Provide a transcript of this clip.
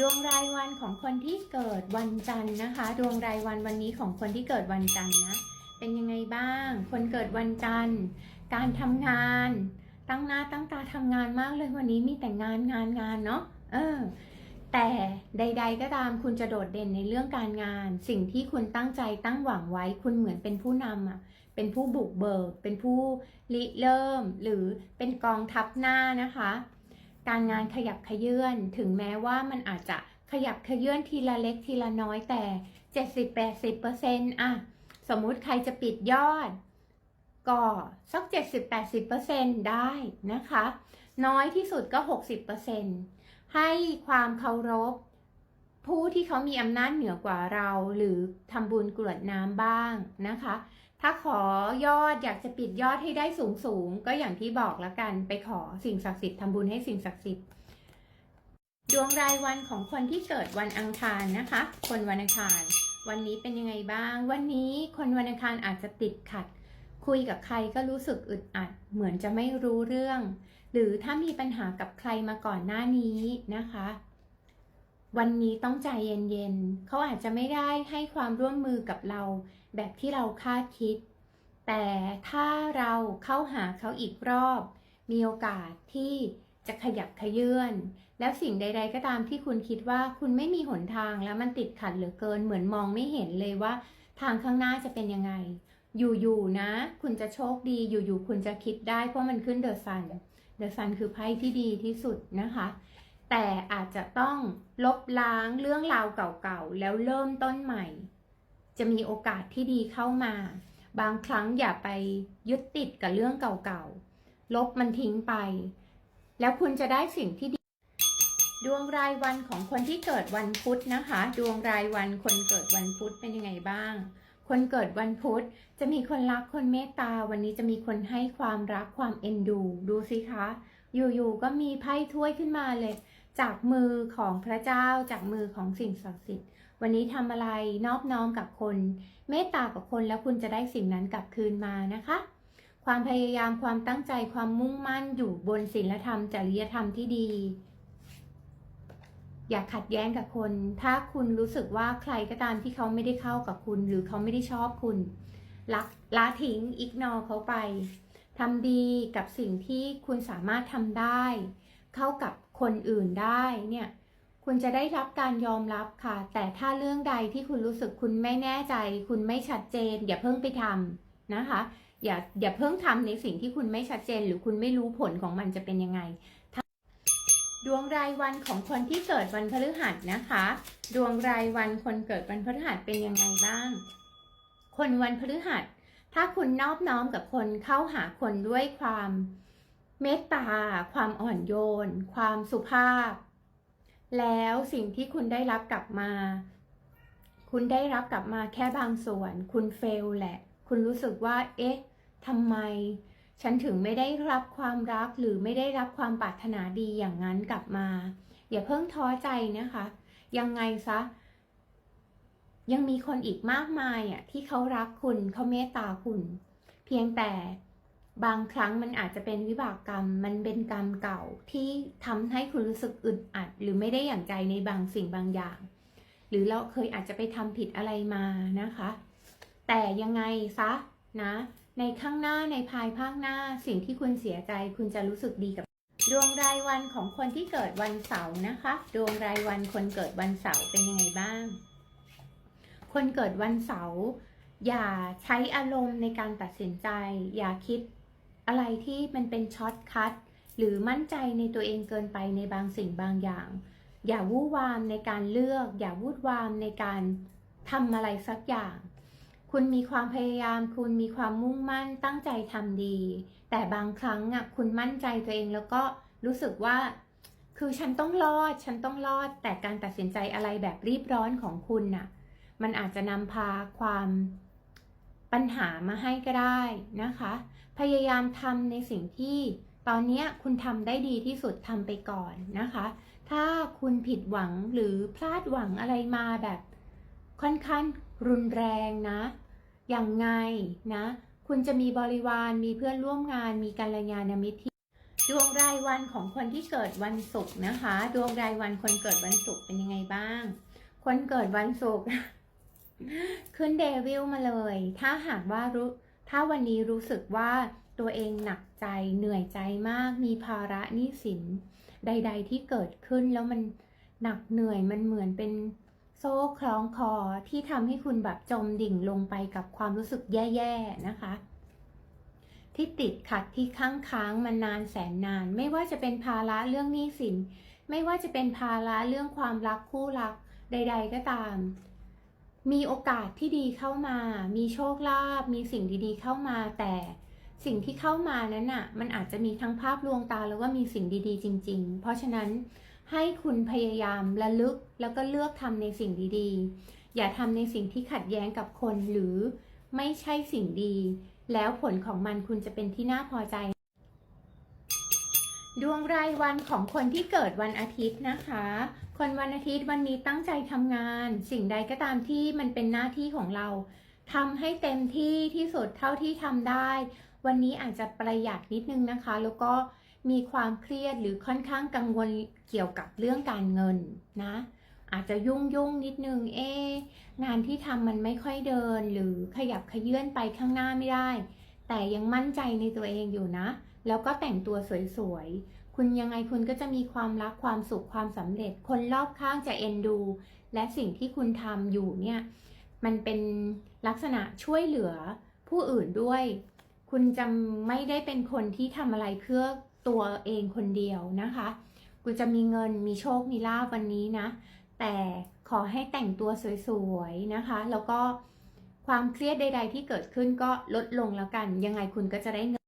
ดวงรายวันของคนที่เกิดวันจันทร์นะคะ ดวงรายวันวันนี้ของคนที่เกิดวันจันทร์นะ เป็นยังไงบ้าง คนเกิดวันจันทร์ การทำงาน ตั้งหน้าตั้งตาทำงานมากเลยวันนี้มีแต่งานงานงานเนาะ เออ แต่ใด ๆ ก็ตามคุณจะโดดเด่นในเรื่องการงาน สิ่งที่คุณตั้งใจตั้งหวังไว้ คุณเหมือนเป็นผู้นำอะเป็นผู้บุกเบิก เป็นผู้ริเริ่ม หรือเป็นกองทัพหน้านะคะ การงานขยับขยื่นถึงแม้ว่ามันอาจจะขยับขยื่นทีละเล็กทีละน้อยแต่ 70-80%อะสมมุติใครจะปิดยอด ก็สัก 70-80%ได้นะคะ น้อยที่สุดก็ 60%ให้ความเคารพ ผู้ที่เขามีอำนาจเหนือกว่าเรา หรือทำบุญกรวดน้ำบ้างนะคะ ถ้าขอยอดอยากจะปิดยอดให้ได้สูงสูงก็อย่างที่บอกแล้วกันไปขอสิ่งศักดิ์สิทธิ์ทำบุญให้สิ่งศักดิ์สิทธิ์ดวงรายวันของคนที่เกิดวันอังคารนะคะ คนวันอังคาร วันนี้เป็นยังไงบ้าง วันนี้คนวันอังคารอาจจะติดขัด คุยกับใครก็รู้สึกอึดอัด เหมือนจะไม่รู้เรื่อง หรือถ้ามีปัญหากับใครมาก่อนหน้านี้นะคะ วันนี้ต้องใจเย็นๆ เขาอาจจะไม่ได้ให้ความร่วมมือกับเราแบบที่เราคาดคิด แต่ถ้าเราเข้าหาเขาอีกรอบ มีโอกาสที่จะขยับขยื่น แล้วสิ่งใด ๆ ก็ตามที่คุณคิดว่าคุณไม่มีหนทางแล้วมันติดขัดเหลือเกิน เหมือนมองไม่เห็นเลยว่า ทางข้างหน้าจะเป็นยังไง อยู่ๆนะ คุณจะโชคดี อยู่ๆคุณจะคิดได้เพราะมันขึ้นเดอะซัน เดอะซันคือไพ่ที่ดีที่สุดนะคะ แต่อาจจะต้องลบล้างเรื่องราวเก่าๆ แล้วเริ่มต้นใหม่ จะมีโอกาสที่ดีเข้ามา บางครั้งอย่าไปยึดติดกับเรื่องเก่าๆ ลบมันทิ้งไป แล้วคุณจะได้สิ่งที่ดี ดวงรายวันของคนที่เกิดวันพุธนะคะ ดวงรายวันคนเกิดวันพุธเป็นยังไงบ้าง คนเกิดวันพุธจะมีคนรักคนเมตตา วันนี้จะมีคนให้ความรักความเอ็นดู ดูสิคะ อยู่ๆก็มีไพ่ถ้วยขึ้นมาเลย จากมือของพระเจ้าจากมือของสิ่งศักดิ์สิทธิ์ วันนี้ทำอะไรนอบน้อมกับคน เมตตากับคนแล้วคุณจะได้สิ่งนั้นกลับคืนมานะคะ ความพยายามความตั้งใจความมุ่งมั่นอยู่บนศีลธรรมจริยธรรมที่ดี อย่าขัดแย้งกับคน ถ้าคุณรู้สึกว่าใครก็ตามที่เขาไม่ได้เข้ากับคุณ หรือเขาไม่ได้ชอบคุณลักละทิ้งอิกนอเขาไปทำดีกับสิ่งที่คุณสามารถทำได้ เข้ากับ คนอื่นได้เนี่ยคุณจะได้รับการยอมรับค่ะ แต่ถ้าเรื่องใดที่คุณรู้สึกคุณไม่แน่ใจ คุณไม่ชัดเจน อย่าเพิ่งไปทำนะคะ อย่าอย่าเพิ่งทำในสิ่งที่คุณไม่ชัดเจน หรือคุณไม่รู้ผลของมันจะเป็นยังไงดวงรายวันของคนที่เกิดวันพฤหัสนะคะ ดวงรายวันคนเกิดวันพฤหัสเป็นยังไงบ้าง คนวันพฤหัส ถ้าคุณนอบน้อมกับคนเข้าหาคนด้วยความ เมตตา ความอ่อนโยน ความสุภาพ แล้วสิ่งที่คุณได้รับกลับมา คุณได้รับกลับมาแค่บางส่วน คุณเฟลแหละ คุณรู้สึกว่า เอ๊ะทำไม ฉันถึงไม่ได้รับความรักหรือไม่ได้รับความปรารถนาดีอย่างนั้นกลับมา อย่าเพิ่งท้อใจนะคะ ยังไงซะ ยังมีคนอีกมากมายอะที่เขารักคุณเขาเมตตาคุณ เพียงแต่ บางครั้งมันอาจจะเป็นวิบากกรรม มันเป็นกรรมเก่าที่ทำให้คุณรู้สึกอึดอัด หรือไม่ได้อย่างใจในบางสิ่งบางอย่าง หรือเราเคยอาจจะไปทำผิดอะไรมานะคะ แต่ยังไงซะนะ ในข้างหน้าในภายภาคหน้าสิ่งที่คุณเสียใจ คุณจะรู้สึกดีกับ ดวงรายวันของคนที่เกิดวันเสาร์นะคะ ดวงรายวันคนเกิดวันเสาร์เป็นยังไงบ้าง คนเกิดวันเสาร์อย่าใช้อารมณ์ในการตัดสินใจ อย่าคิด อะไรที่มันเป็นช็อตคัทหรือมั่นใจในตัวเองเกินไปในบางสิ่งบางอย่าง อย่าวู่วามในการเลือก อย่าวูดวามในการทำอะไรสักอย่าง คุณมีความพยายาม คุณมีความมุ่งมั่นตั้งใจทำดี แต่บางครั้งอะคุณมั่นใจตัวเองแล้วก็รู้สึกว่า คือฉันต้องรอด ฉันต้องรอด แต่การตัดสินใจอะไรแบบรีบร้อนของคุณน่ะ มันอาจจะนำพาความ ปัญหามาให้ก็ได้นะคะ พยายามทำในสิ่งที่ตอนนี้คุณทำได้ดีที่สุดทำไปก่อนนะคะ ถ้าคุณผิดหวังหรือพลาดหวังอะไรมาแบบค่อนข้างรุนแรงนะ อย่างไงนะ คุณจะมีบริวาร มีเพื่อนร่วมงาน มีกัลยาณมิตรที่ดวงรายวันของคนที่เกิดวันศุกร์นะคะ ดวงรายวันคนเกิดวันศุกร์เป็นยังไงบ้าง คนเกิดวันศุกร์ ขึ้นเดวิลมาเลย ถ้าหากว่ารู้ ถ้าวันนี้รู้สึกว่าตัวเองหนักใจเหนื่อยใจมาก มีภาระหนี้สิน ใด ๆ ที่เกิดขึ้นแล้วมันหนักเหนื่อยมันเหมือนเป็นโซ่คล้องคอที่ทำให้คุณแบบจมดิ่งลงไปกับความรู้สึกแย่ๆนะคะ ที่ติดขัดที่ค้างค้างๆมานานแสนนาน ไม่ว่าจะเป็นภาระเรื่องหนี้สิน ไม่ว่าจะเป็นภาระเรื่องความรักคู่รักใด ๆ ก็ตาม มีโอกาสที่ดีเข้ามา มีโชคลาภ มีสิ่งดีๆเข้ามา แต่สิ่งที่เข้ามานั้นน่ะ มันอาจจะมีทั้งภาพลวงตาแล้วก็มีสิ่งดีๆ จริง ๆ เพราะฉะนั้นให้คุณพยายามระลึกแล้วก็เลือกทำในสิ่งดีๆ อย่าทำในสิ่งที่ขัดแย้งกับคนหรือไม่ใช่สิ่งดี แล้วผลของมันคุณจะเป็นที่น่าพอใจ ดวงรายวันของคนที่เกิดวันอาทิตย์นะคะ คนวันอาทิตย์วันนี้ตั้งใจทำงาน สิ่งใดก็ตามที่มันเป็นหน้าที่ของเราทำให้เต็มที่ที่สุดเท่าที่ทำได้ วันนี้อาจจะประหยัดนิดนึงนะคะ แล้วก็มีความเครียดหรือค่อนข้างกังวลเกี่ยวกับเรื่องการเงินนะ อาจจะยุ่งยุ่งนิดนึงเอ๊งานที่ทำมันไม่ค่อยเดิน หรือขยับขยื่นไปข้างหน้าไม่ได้ แต่ยังมั่นใจในตัวเองอยู่นะ แล้วก็แต่งตัวสวยๆ คุณยังไงคุณก็จะมีความรักความสุขความสำเร็จ คนรอบข้างจะเอ็นดู และสิ่งที่คุณทำอยู่เนี่ยมันเป็นลักษณะช่วยเหลือผู้อื่นด้วย คุณจะไม่ได้เป็นคนที่ทำอะไรเพื่อตัวเองคนเดียวนะคะ คุณจะมีเงินมีโชคมีลาบวันนี้นะ แต่ขอให้แต่งตัวสวยๆนะคะ แล้วก็ความเครียดใด ๆ ที่เกิดขึ้นก็ลดลงแล้วกัน ยังไงคุณก็จะได้เงิน